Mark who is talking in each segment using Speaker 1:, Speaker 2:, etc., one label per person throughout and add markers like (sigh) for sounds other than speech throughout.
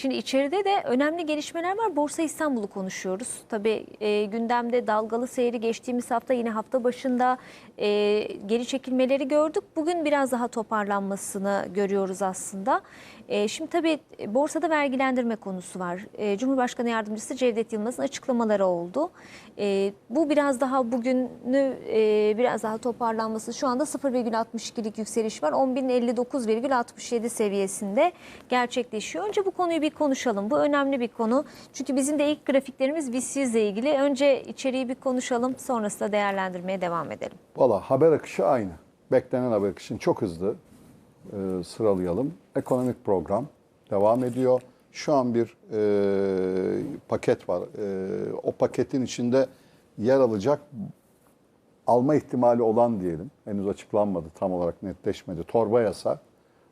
Speaker 1: Şimdi içeride de önemli gelişmeler var. Borsa İstanbul'u konuşuyoruz. Tabii e, gündemde dalgalı seyri geçtiğimiz hafta yine hafta başında e, geri çekilmeleri gördük. Bugün biraz daha toparlanmasını görüyoruz aslında. E, şimdi tabii borsada vergilendirme konusu var. E, Cumhurbaşkanı Yardımcısı Cevdet Yılmaz'ın açıklamaları oldu. E, bu biraz daha bugünü e, biraz daha toparlanması. Şu anda 0,62'lik yükseliş var. 10.059,67 seviyesinde gerçekleşiyor. Önce bu konuyu bir konuşalım. Bu önemli bir konu. Çünkü bizim de ilk grafiklerimiz BIST'le ilgili. Önce içeriği bir konuşalım. Sonrasında değerlendirmeye devam edelim.
Speaker 2: Valla haber akışı aynı. Beklenen haber akışını çok hızlı e, sıralayalım. Ekonomik program devam ediyor. Şu an bir e, paket var. E, o paketin içinde yer alacak alma ihtimali olan diyelim. Henüz açıklanmadı, tam olarak netleşmedi. Torba yasa.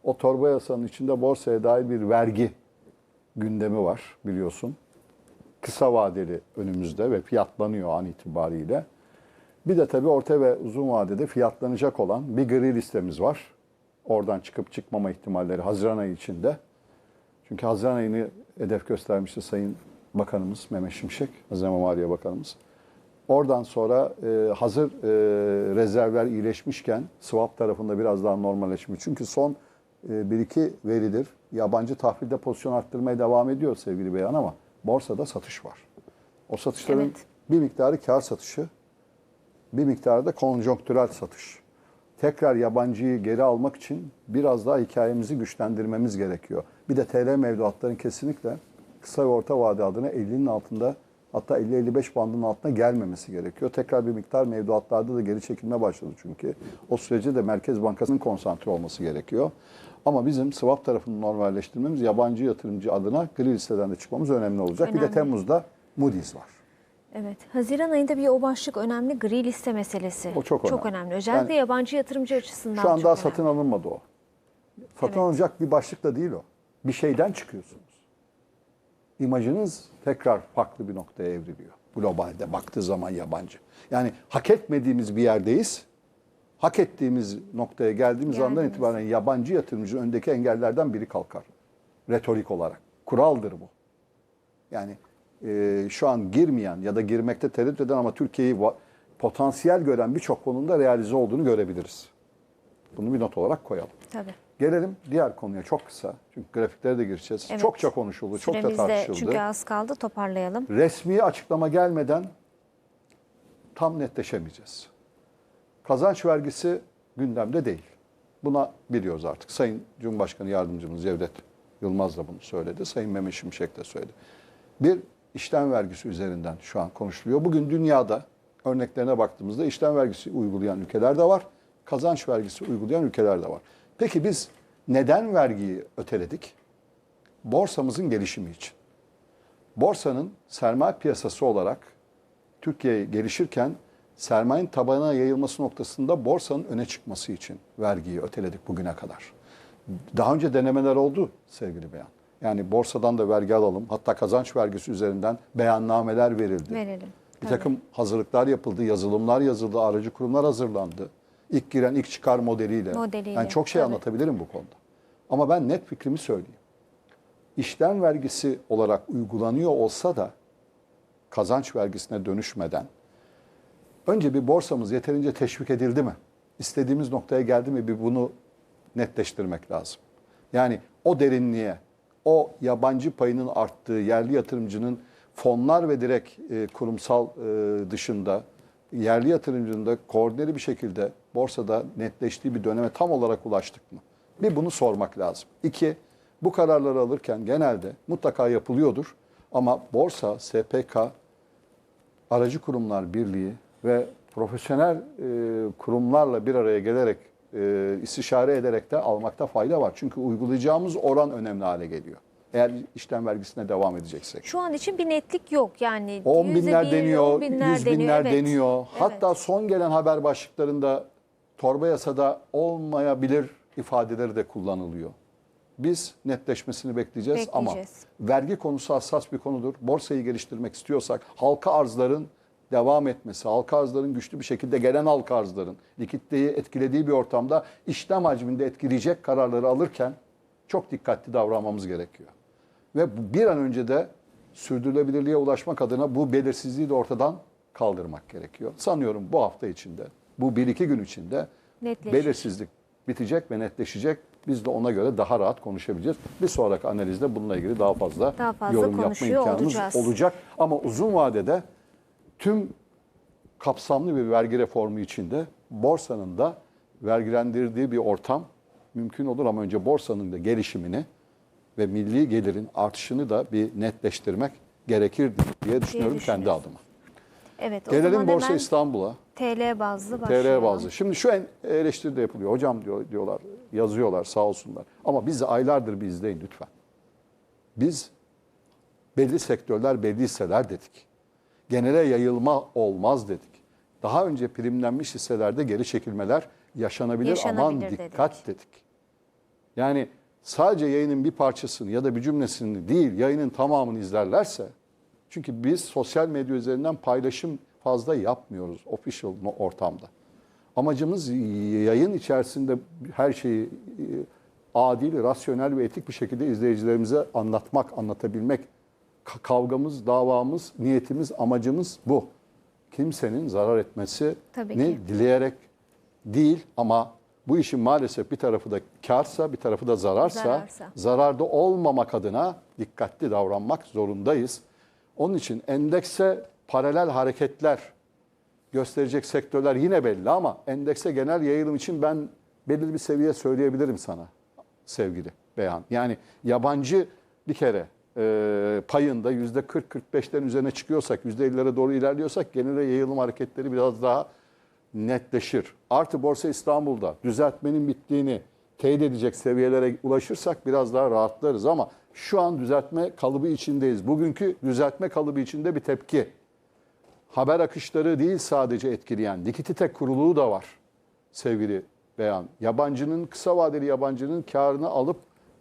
Speaker 2: O torba yasanın içinde borsaya dair bir vergi gündemi var biliyorsun. Kısa vadeli önümüzde ve fiyatlanıyor an itibariyle. Bir de tabii orta ve uzun vadede fiyatlanacak olan bir gri listemiz var. Oradan çıkıp çıkmama ihtimalleri Haziran ayı içinde. Çünkü Haziran ayını hedef göstermişti Sayın Bakanımız Mehmet Şimşek, Hazine Maliye Bakanımız. Oradan sonra e, hazır e, rezervler iyileşmişken swap tarafında biraz daha normalleşmiş. Çünkü son e, bir iki veridir yabancı tahvilde pozisyon arttırmaya devam ediyor sevgili beyan ama borsada satış var. O satışların
Speaker 1: Evet.
Speaker 2: bir miktarı kar satışı, bir miktarı da konjonktürel satış. Tekrar yabancıyı geri almak için biraz daha hikayemizi güçlendirmemiz gerekiyor. Bir de TL mevduatların kesinlikle kısa ve orta vade adına 50'nin altında hatta 50-55 bandının altına gelmemesi gerekiyor. Tekrar bir miktar mevduatlarda da geri çekilme başladı çünkü. O sürece de Merkez Bankası'nın konsantre olması gerekiyor. Ama bizim swap tarafını normalleştirmemiz yabancı yatırımcı adına gri listeden de çıkmamız önemli olacak. Bir de
Speaker 1: Önemli.
Speaker 2: Temmuz'da Moody's var.
Speaker 1: Evet. Haziran ayında bir o başlık önemli gri liste meselesi.
Speaker 2: O çok önemli.
Speaker 1: önemli. Özellikle
Speaker 2: Yani
Speaker 1: yabancı yatırımcı açısından
Speaker 2: Şu an
Speaker 1: çok
Speaker 2: daha
Speaker 1: önemli.
Speaker 2: satın alınmadı o. Satın
Speaker 1: Evet.
Speaker 2: alınacak bir başlık da değil o. Bir şeyden çıkıyorsunuz. İmajınız tekrar farklı bir noktaya evriliyor. Globalde baktığı zaman yabancı. Yani hak etmediğimiz bir yerdeyiz. Hak ettiğimiz noktaya geldiğimiz andan
Speaker 1: Geldiniz.
Speaker 2: itibaren yabancı yatırımcının öndeki engellerden biri kalkar. Retorik olarak. Kuraldır bu. Yani e, şu an girmeyen ya da girmekte tereddüt eden ama Türkiye'yi potansiyel gören birçok konuda realize olduğunu görebiliriz. Bunu bir not olarak koyalım.
Speaker 1: Tabii.
Speaker 2: Gelelim diğer konuya çok kısa. Çünkü grafiklere de gireceğiz.
Speaker 1: Evet.
Speaker 2: Çokça konuşuldu, çok da
Speaker 1: Süremiz
Speaker 2: tartışıldı.
Speaker 1: çünkü az kaldı. Toparlayalım.
Speaker 2: Resmi açıklama gelmeden tam netleşemeyeceğiz. Kazanç vergisi gündemde değil. Buna biliyoruz artık. Sayın Cumhurbaşkanı Yardımcımız Cevdet Yılmaz da bunu söyledi. Sayın Mehmet Şimşek de söyledi. Bir işlem vergisi üzerinden şu an konuşuluyor. Bugün dünyada örneklerine baktığımızda işlem vergisi uygulayan ülkeler de var. Kazanç vergisi uygulayan ülkeler de var. Peki biz neden vergiyi öteledik? Borsamızın gelişimi için borsanın sermaye piyasası olarak Türkiye gelişirken sermayenin tabana yayılması noktasında borsanın öne çıkması için vergiyi öteledik bugüne kadar. Daha önce denemeler oldu sevgili beyan. Yani borsadan da vergi alalım. Hatta kazanç vergisi üzerinden beyannameler verildi.
Speaker 1: Verelim.
Speaker 2: Bir takım hazırlıklar yapıldı, yazılımlar yazıldı, aracı kurumlar hazırlandı. İlk giren ilk çıkar modeliyle.
Speaker 1: Modeliyle,
Speaker 2: Yani çok şey
Speaker 1: tabii.
Speaker 2: anlatabilirim bu konuda. Ama ben net fikrimi söyleyeyim. İşlem vergisi olarak uygulanıyor olsa da kazanç vergisine dönüşmeden önce bir borsamız yeterince teşvik edildi mi? İstediğimiz noktaya geldi mi bir bunu netleştirmek lazım. Yani o derinliğe, o yabancı payının arttığı yerli yatırımcının fonlar ve direkt e, kurumsal e, dışında yerli yatırımcının da koordineli bir şekilde borsada netleştiği bir döneme tam olarak ulaştık mı? Bir bunu sormak lazım. İki, bu kararları alırken genelde mutlaka yapılıyordur ama borsa, SPK, Aracı Kurumlar Birliği ve profesyonel e, kurumlarla bir araya gelerek e, istişare ederek de almakta fayda var. Çünkü uygulayacağımız oran önemli hale geliyor. Eğer işlem vergisine devam edeceksek.
Speaker 1: Şu an için bir netlik yok. Yani
Speaker 2: On
Speaker 1: yüzde
Speaker 2: binler
Speaker 1: bir,
Speaker 2: deniyor,
Speaker 1: on binler
Speaker 2: yüz binler
Speaker 1: Evet.
Speaker 2: deniyor.
Speaker 1: Evet.
Speaker 2: Hatta son gelen haber başlıklarında torba yasada olmayabilir ifadeleri de kullanılıyor. Biz netleşmesini bekleyeceğiz,
Speaker 1: Bekleyeceğiz.
Speaker 2: ama vergi konusu hassas bir konudur. Borsayı geliştirmek istiyorsak halka arzların devam etmesi, halka arzların güçlü bir şekilde gelen halka arzların likiditeyi etkilediği bir ortamda işlem hacminde etkileyecek kararları alırken çok dikkatli davranmamız gerekiyor. Ve bir an önce de sürdürülebilirliğe ulaşmak adına bu belirsizliği de ortadan kaldırmak gerekiyor. Sanıyorum bu hafta içinde, bu bir iki gün içinde
Speaker 1: Netleşir.
Speaker 2: belirsizlik bitecek ve netleşecek. Biz de ona göre daha rahat konuşabileceğiz. Bir sonraki analizde bununla ilgili daha fazla,
Speaker 1: Daha fazla
Speaker 2: yorum yapma imkanımız
Speaker 1: olacağız.
Speaker 2: olacak. Ama uzun vadede tüm kapsamlı bir vergi reformu içinde borsanın da vergilendirdiği bir ortam mümkün olur ama önce borsanın da gelişimini ve milli gelirin artışını da bir netleştirmek gerekir diye düşünüyorum kendi
Speaker 1: düşünüyorsun.
Speaker 2: adıma.
Speaker 1: Evet o
Speaker 2: Gelelim Borsa İstanbul'a.
Speaker 1: TL bazlı
Speaker 2: TR
Speaker 1: başlayalım.
Speaker 2: bazlı. Şimdi şu en eleştiri de yapılıyor. Hocam diyor, diyorlar, yazıyorlar sağ olsunlar. Ama bizi aylardır bir izleyin lütfen. Biz belli sektörler, belli hisseler dedik. Genele yayılma olmaz dedik. Daha önce primlenmiş hisselerde geri çekilmeler yaşanabilir, aman
Speaker 1: Yaşanabilir
Speaker 2: dikkat dedik. Yani sadece yayının bir parçasını ya da bir cümlesini değil, yayının tamamını izlerlerse çünkü biz sosyal medya üzerinden paylaşım fazla yapmıyoruz official ortamda. Amacımız yayın içerisinde her şeyi e, adil, rasyonel ve etik bir şekilde izleyicilerimize anlatmak, anlatabilmek. Ka- Kavgamız, davamız, niyetimiz, amacımız bu. Kimsenin zarar etmesi
Speaker 1: Tabii
Speaker 2: ne
Speaker 1: ki.
Speaker 2: dileyerek değil ama bu işin maalesef bir tarafı da karsa bir tarafı da zararsa,
Speaker 1: Zararsa.
Speaker 2: zararda olmamak adına dikkatli davranmak zorundayız. Onun için endekse paralel hareketler gösterecek sektörler yine belli ama endekse genel yayılım için ben belirli bir seviye söyleyebilirim sana sevgili Beyhan. Yani yabancı bir kere e, payında yüzde 40-45'lerin üzerine çıkıyorsak, yüzde 50'lere doğru ilerliyorsak genel yayılım hareketleri biraz daha netleşir. Artı Borsa İstanbul'da düzeltmenin bittiğini teyit edecek seviyelere ulaşırsak biraz daha rahatlarız ama şu an düzeltme kalıbı içindeyiz. Bugünkü düzeltme kalıbı içinde bir tepki. Haber akışları değil sadece etkileyen, likidite kuruluğu da var sevgili Beyan. Yabancının, kısa vadeli yabancının karını alıp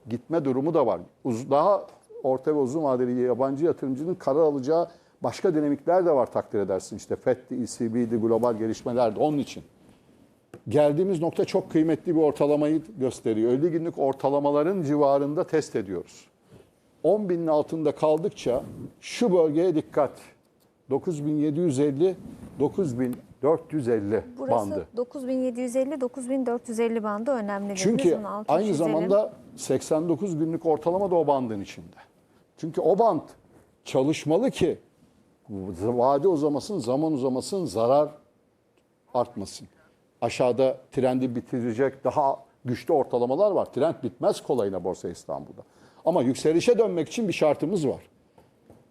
Speaker 2: gitme durumu da var. Daha orta ve uzun vadeli yabancı yatırımcının karar alacağı başka dinamikler de var takdir edersin. İşte FED'di, ECB'di, global gelişmelerdi onun için. Geldiğimiz nokta çok kıymetli bir ortalamayı gösteriyor. 50 günlük ortalamaların civarında test ediyoruz. 10 binin altında kaldıkça şu bölgeye dikkat. 9750, 9450
Speaker 1: Burası bandı. 9750 9450 bandı önemli.
Speaker 2: Çünkü aynı zamanda 89 günlük ortalama da o bandın içinde. Çünkü o band çalışmalı ki vade uzamasın, zaman uzamasın, zarar artmasın. Aşağıda trendi bitirecek daha güçlü ortalamalar var. Trend bitmez kolayına Borsa İstanbul'da. Ama yükselişe dönmek için bir şartımız var.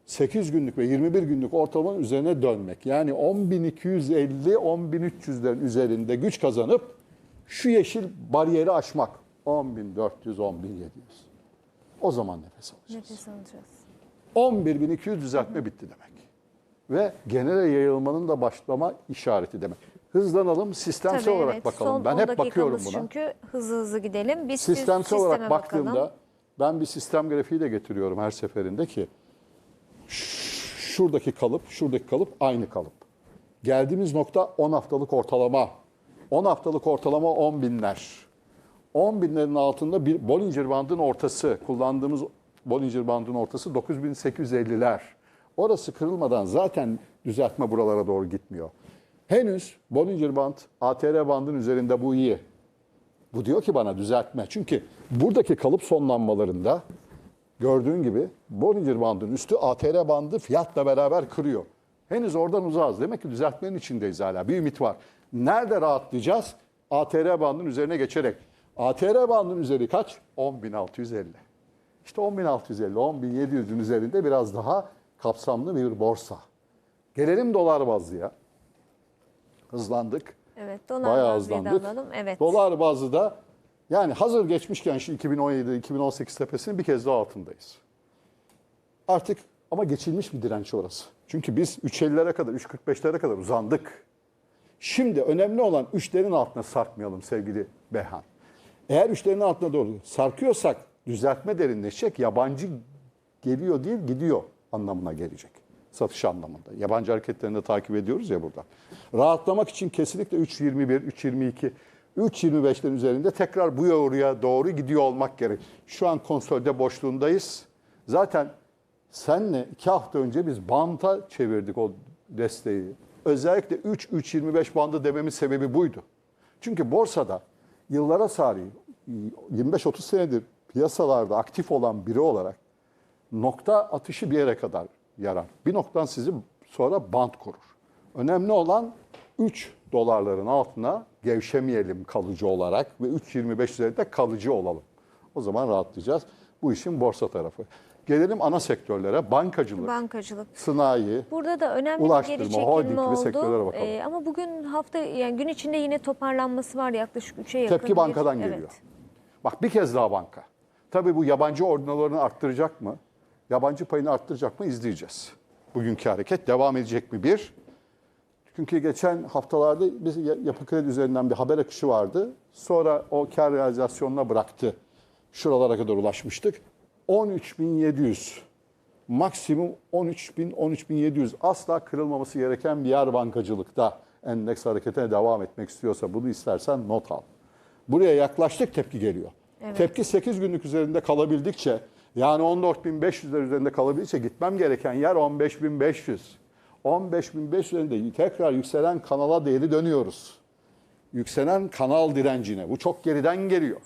Speaker 2: 8 günlük ve 21 günlük ortalamanın üzerine dönmek. Yani 10.250, 10.300'lerin üzerinde güç kazanıp şu yeşil bariyeri aşmak. 10.400, 10.700. O zaman nefes alacağız.
Speaker 1: Nefes alacağız.
Speaker 2: 11.200 düzeltme bitti demek. Ve genel yayılmanın da başlama işareti demek. Hızlanalım, sistemsel
Speaker 1: Tabii,
Speaker 2: olarak
Speaker 1: evet.
Speaker 2: bakalım.
Speaker 1: Son
Speaker 2: ben
Speaker 1: 10
Speaker 2: hep bakıyorum buna.
Speaker 1: Çünkü hızlı hızlı gidelim. Biz
Speaker 2: Sistemsel olarak baktığımda
Speaker 1: bakalım.
Speaker 2: ben bir sistem grafiği de getiriyorum her seferinde ki şuradaki kalıp, şuradaki kalıp aynı kalıp. Geldiğimiz nokta 10 haftalık ortalama. 10 haftalık ortalama 10 binler. 10 binlerin altında bir Bollinger Band'ın ortası, kullandığımız Bollinger Band'ın ortası 9850'ler. Orası kırılmadan zaten düzeltme buralara doğru gitmiyor. Henüz Bollinger Band, ATR bandın üzerinde bu iyi. Bu diyor ki bana düzeltme. Çünkü buradaki kalıp sonlanmalarında gördüğün gibi Bollinger bandının üstü ATR bandı fiyatla beraber kırıyor. Henüz oradan uzağız. Demek ki düzeltmenin içindeyiz hala. Bir ümit var. Nerede rahatlayacağız? ATR bandının üzerine geçerek. ATR bandının üzeri kaç? 10.650. İşte 10.650, 10.700'ün üzerinde biraz daha kapsamlı bir borsa. Gelelim dolar bazlıya. Hızlandık.
Speaker 1: Evet, dolar
Speaker 2: Bayağı hızlandık.
Speaker 1: alalım. Evet.
Speaker 2: Dolar bazı da yani hazır geçmişken şu 2017-2018 tepesinin bir kez daha altındayız. Artık ama geçilmiş bir direnç orası. Çünkü biz 3.50'lere kadar, 3.45'lere kadar uzandık. Şimdi önemli olan 3'lerin altına sarkmayalım sevgili Behan. Eğer 3'lerin altına doğru sarkıyorsak düzeltme derinleşecek. Yabancı geliyor değil gidiyor anlamına gelecek. Satış anlamında. Yabancı hareketlerini de takip ediyoruz ya burada. Rahatlamak için kesinlikle 3.21, 3.22, 3.25'lerin üzerinde tekrar bu oraya doğru gidiyor olmak gerek. Şu an konsolide boşluğundayız. Zaten senle iki hafta önce biz banta çevirdik o desteği. Özellikle 3-3-25 bandı dememin sebebi buydu. Çünkü borsada yıllara sari 25-30 senedir piyasalarda aktif olan biri olarak nokta atışı bir yere kadar yarar. Bir noktadan sizi sonra bant korur. Önemli olan 3 dolarların altına gevşemeyelim kalıcı olarak ve 3.25 üzerinde kalıcı olalım. O zaman rahatlayacağız. Bu işin borsa tarafı. Gelelim ana sektörlere. Bankacılık,
Speaker 1: Bankacılık.
Speaker 2: sanayi,
Speaker 1: Burada da önemli bir
Speaker 2: Ulaştırma,
Speaker 1: geri çekilme
Speaker 2: holding gibi
Speaker 1: oldu.
Speaker 2: bakalım.
Speaker 1: Ee, ama bugün hafta yani gün içinde yine toparlanması var yaklaşık 3'e yakın.
Speaker 2: tepki
Speaker 1: bir-
Speaker 2: bankadan
Speaker 1: Evet.
Speaker 2: geliyor. Bak bir kez daha banka. Tabii bu yabancı ordinalarını arttıracak mı? Yabancı payını arttıracak mı? İzleyeceğiz. Bugünkü hareket devam edecek mi? Bir. Çünkü geçen haftalarda biz ya- yapı kredi üzerinden bir haber akışı vardı. Sonra o kar realizasyonuna bıraktı. Şuralara kadar ulaşmıştık. 13.700 maksimum 13.000 13.700 asla kırılmaması gereken bir yer bankacılıkta endeks hareketine devam etmek istiyorsa bunu istersen not al. Buraya yaklaştık tepki geliyor. Tepki 8 günlük üzerinde kalabildikçe yani 14.500'ler üzerinde kalabildikçe gitmem gereken yer 15.500. 15.500 üzerinde tekrar yükselen kanala değeri dönüyoruz. Yükselen kanal direncine. Bu çok geriden geliyor.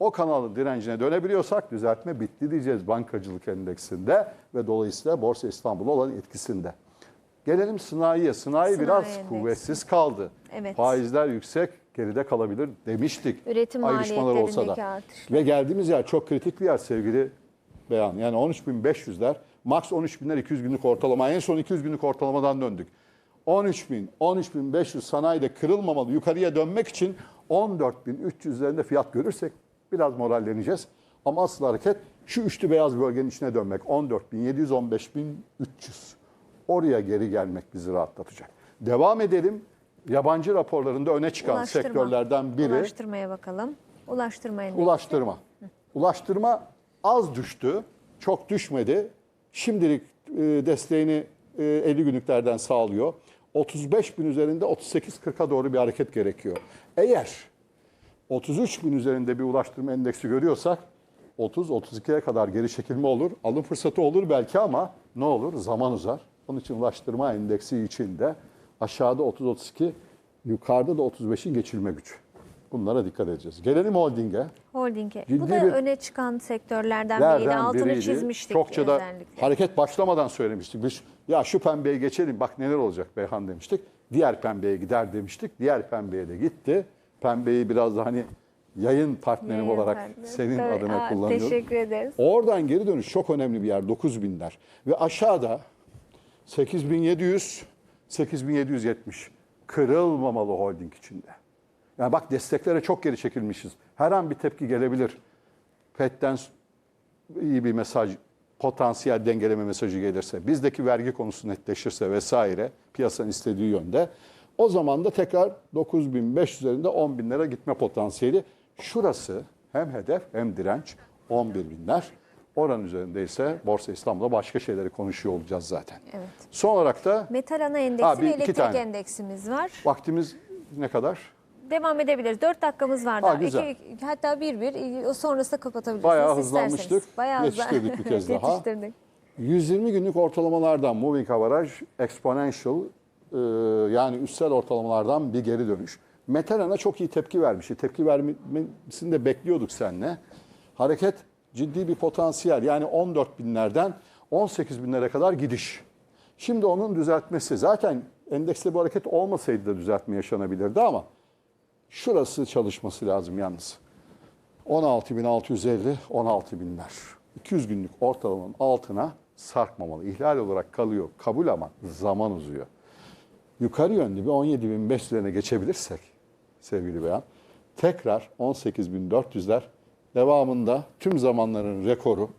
Speaker 2: O kanalın direncine dönebiliyorsak düzeltme bitti diyeceğiz bankacılık endeksinde ve dolayısıyla Borsa İstanbul'a olan etkisinde. Gelelim sanayiye. Sanayi,
Speaker 1: Sanayi
Speaker 2: biraz
Speaker 1: endeksi.
Speaker 2: kuvvetsiz kaldı.
Speaker 1: Evet.
Speaker 2: Faizler yüksek, geride kalabilir demiştik.
Speaker 1: Üretim
Speaker 2: Ayrışmalar olsa da.
Speaker 1: maliyetlerindeki artış.
Speaker 2: Ve geldiğimiz yer çok kritik bir yer sevgili Beyan. Yani 13.500'ler, max 13.000'ler 200 günlük ortalama. En son 200 günlük ortalamadan döndük. 13.000, 13.500 sanayide kırılmamalı yukarıya dönmek için 14.300 üzerinde fiyat görürsek biraz moralleneceğiz. Ama asıl hareket şu üçlü beyaz bölgenin içine dönmek. 14.700, 15.300. Oraya geri gelmek bizi rahatlatacak. Devam edelim. Yabancı raporlarında öne çıkan
Speaker 1: Ulaştırma.
Speaker 2: sektörlerden biri
Speaker 1: Ulaştırmaya bakalım. Ulaştırma.
Speaker 2: Ulaştırma. Ulaştırma az düştü, çok düşmedi. Şimdilik e, desteğini e, 50 günlüklerden sağlıyor. 35 bin üzerinde 38-40'a doğru bir hareket gerekiyor. Eğer 33 bin üzerinde bir ulaştırma endeksi görüyorsak 30-32'ye kadar geri çekilme olur. Alım fırsatı olur belki ama ne olur? Zaman uzar. Onun için ulaştırma endeksi içinde aşağıda 30-32, yukarıda da 35'in geçilme gücü. Bunlara dikkat edeceğiz. Gelelim holdinge.
Speaker 1: Holding'e.
Speaker 2: Ciddi
Speaker 1: Bu da
Speaker 2: bir-
Speaker 1: öne çıkan sektörlerden biriydi. Altını
Speaker 2: biriydi.
Speaker 1: çizmiştik
Speaker 2: Çokça da
Speaker 1: özellikle.
Speaker 2: hareket başlamadan söylemiştik. Biz ya şu pembeye geçelim bak neler olacak Beyhan demiştik. Diğer pembeye gider demiştik. Diğer pembeye de gitti. Pembeyi biraz da hani yayın partnerim
Speaker 1: Yayın
Speaker 2: olarak
Speaker 1: partneri.
Speaker 2: senin
Speaker 1: Tabii,
Speaker 2: adına
Speaker 1: aa,
Speaker 2: kullanıyorum.
Speaker 1: Teşekkür ederiz.
Speaker 2: Oradan geri dönüş çok önemli bir yer 9000'ler. Ve aşağıda 8700 8770 kırılmamalı holding içinde. Yani bak desteklere çok geri çekilmişiz. Her an bir tepki gelebilir. FED'den iyi bir mesaj, potansiyel dengeleme mesajı gelirse, bizdeki vergi konusu netleşirse vesaire piyasanın istediği yönde o zaman da tekrar 9500 üzerinde 10 binlere gitme potansiyeli. Şurası hem hedef hem direnç 11 binler. Oranın üzerinde ise Borsa İstanbul'da başka şeyleri konuşuyor olacağız zaten.
Speaker 1: Evet.
Speaker 2: Son olarak da
Speaker 1: Metal ana endeksi
Speaker 2: Ha, bir-
Speaker 1: ve elektrik endeksimiz var.
Speaker 2: vaktimiz ne kadar?
Speaker 1: Devam edebiliriz. 4 dakikamız var
Speaker 2: Ha,
Speaker 1: daha.
Speaker 2: güzel.
Speaker 1: İki- hatta bir bir. O sonrası kapatabilirsiniz.
Speaker 2: Bayağı hızlanmıştık.
Speaker 1: isterseniz. Bayağı
Speaker 2: Yetiştirdik bir kez (laughs) daha.
Speaker 1: Yetiştirdik.
Speaker 2: 120 günlük ortalamalardan moving average exponential e, yani üstel ortalamalardan bir geri dönüş. Metal ana çok iyi tepki vermişti. Tepki vermesini de bekliyorduk seninle. Hareket ciddi bir potansiyel yani 14 binlerden 18 binlere kadar gidiş. Şimdi onun düzeltmesi zaten endekste bu hareket olmasaydı da düzeltme yaşanabilirdi ama şurası çalışması lazım yalnız. 16.650, 16.000'ler. 200 günlük ortalamanın altına sarkmamalı. İhlal olarak kalıyor. Kabul ama zaman uzuyor. Yukarı yönlü bir 17.500'lerine geçebilirsek sevgili beyan tekrar 18.400'ler devamında tüm zamanların rekoru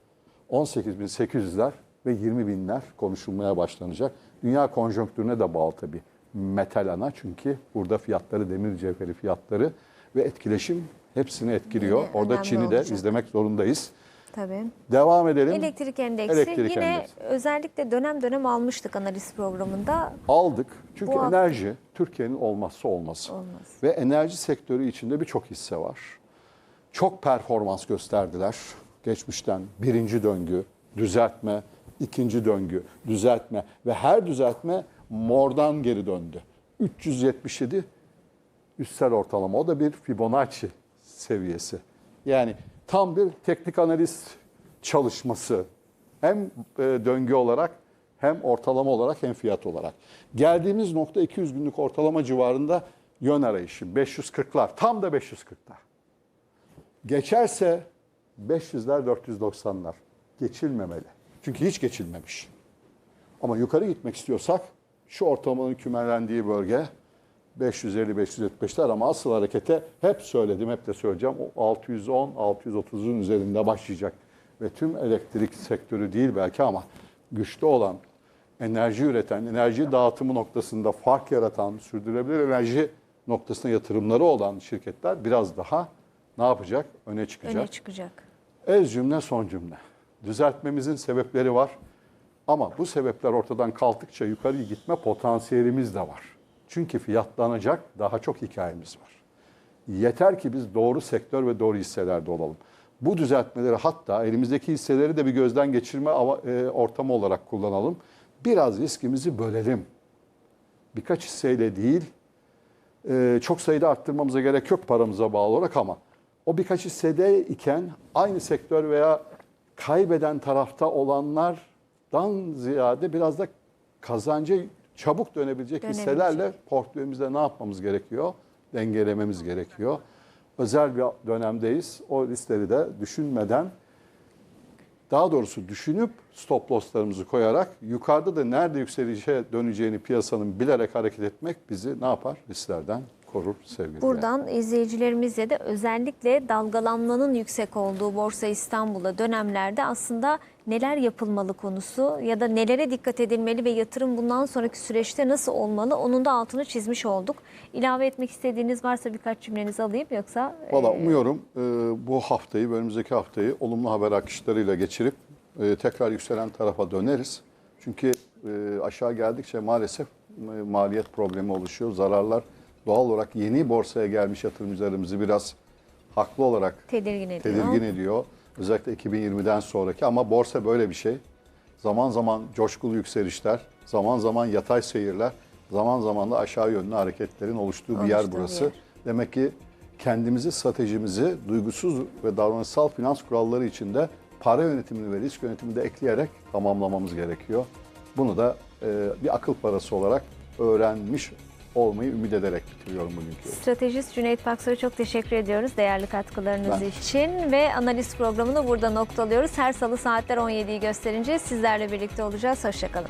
Speaker 2: 18.800'ler ve 20.000'ler konuşulmaya başlanacak. Dünya konjonktürüne de bağlı tabii metal ana çünkü burada fiyatları demir cevheri fiyatları ve etkileşim hepsini etkiliyor.
Speaker 1: Yine
Speaker 2: Orada Çin'i de
Speaker 1: olacak.
Speaker 2: izlemek zorundayız.
Speaker 1: Tabii.
Speaker 2: Devam edelim.
Speaker 1: Elektrik endeksi
Speaker 2: Elektrik
Speaker 1: yine
Speaker 2: endeksi.
Speaker 1: özellikle dönem dönem almıştık analiz programında.
Speaker 2: Aldık. Çünkü
Speaker 1: Bu hafta-
Speaker 2: enerji Türkiye'nin olmazsa olmazı.
Speaker 1: Olmaz.
Speaker 2: Ve enerji sektörü içinde birçok hisse var. Çok performans gösterdiler. Geçmişten birinci döngü, düzeltme, ikinci döngü, düzeltme ve her düzeltme mordan geri döndü. 377 üstel ortalama. O da bir Fibonacci seviyesi. Yani tam bir teknik analiz çalışması. Hem e, döngü olarak hem ortalama olarak hem fiyat olarak. Geldiğimiz nokta 200 günlük ortalama civarında yön arayışı. 540'lar. Tam da 540'lar. Geçerse 500'ler 490'lar. Geçilmemeli. Çünkü hiç geçilmemiş. Ama yukarı gitmek istiyorsak şu ortalamanın kümelendiği bölge 550-575'ler ama asıl harekete hep söyledim, hep de söyleyeceğim. O 610-630'un üzerinde başlayacak. Ve tüm elektrik sektörü değil belki ama güçlü olan, enerji üreten, enerji dağıtımı noktasında fark yaratan, sürdürülebilir enerji noktasında yatırımları olan şirketler biraz daha ne yapacak? Öne çıkacak.
Speaker 1: Öne çıkacak.
Speaker 2: Ez cümle son cümle. Düzeltmemizin sebepleri var. Ama bu sebepler ortadan kalktıkça yukarı gitme potansiyelimiz de var. Çünkü fiyatlanacak daha çok hikayemiz var. Yeter ki biz doğru sektör ve doğru hisselerde olalım. Bu düzeltmeleri hatta elimizdeki hisseleri de bir gözden geçirme e, ortamı olarak kullanalım. Biraz riskimizi bölelim. Birkaç hisseyle değil, e, çok sayıda arttırmamıza gerek yok paramıza bağlı olarak ama o birkaç hissede iken aynı sektör veya kaybeden tarafta olanlardan ziyade biraz da kazancı çabuk dönebilecek
Speaker 1: Dönebilecek.
Speaker 2: hisselerle portföyümüzde ne yapmamız gerekiyor? Dengelememiz gerekiyor. Özel bir dönemdeyiz. O listeleri de düşünmeden daha doğrusu düşünüp stop losslarımızı koyarak yukarıda da nerede yükselişe döneceğini piyasanın bilerek hareket etmek bizi ne yapar? Risklerden korur sevgili.
Speaker 1: Buradan izleyicilerimizle de özellikle dalgalanmanın yüksek olduğu Borsa İstanbul'a dönemlerde aslında neler yapılmalı konusu ya da nelere dikkat edilmeli ve yatırım bundan sonraki süreçte nasıl olmalı onun da altını çizmiş olduk. İlave etmek istediğiniz varsa birkaç cümlenizi alayım yoksa
Speaker 2: Valla
Speaker 1: e,
Speaker 2: umuyorum e, bu haftayı, önümüzdeki haftayı olumlu haber akışlarıyla geçirip e, tekrar yükselen tarafa döneriz. Çünkü e, aşağı geldikçe maalesef e, maliyet problemi oluşuyor. Zararlar doğal olarak yeni borsaya gelmiş yatırımcılarımızı biraz haklı olarak
Speaker 1: tedirgin ediyor.
Speaker 2: tedirgin ediyor. Özellikle 2020'den sonraki ama borsa böyle bir şey. Zaman zaman coşkulu yükselişler, zaman zaman yatay seyirler, zaman zaman da aşağı yönlü hareketlerin oluştuğu bir yer
Speaker 1: Oluştuğu bir
Speaker 2: burası.
Speaker 1: yer.
Speaker 2: Demek ki kendimizi, stratejimizi duygusuz ve davranışsal finans kuralları içinde para yönetimini ve risk yönetimini de ekleyerek tamamlamamız gerekiyor. Bunu da e, bir akıl parası olarak öğrenmiş olmayı ümit ederek bitiriyorum bugünkü.
Speaker 1: Stratejist Cüneyt Paksoy'a çok teşekkür ediyoruz değerli katkılarınız
Speaker 2: Ben-
Speaker 1: için ve analiz programını burada noktalıyoruz. Her salı saatler 17'yi gösterince sizlerle birlikte olacağız. Hoşçakalın.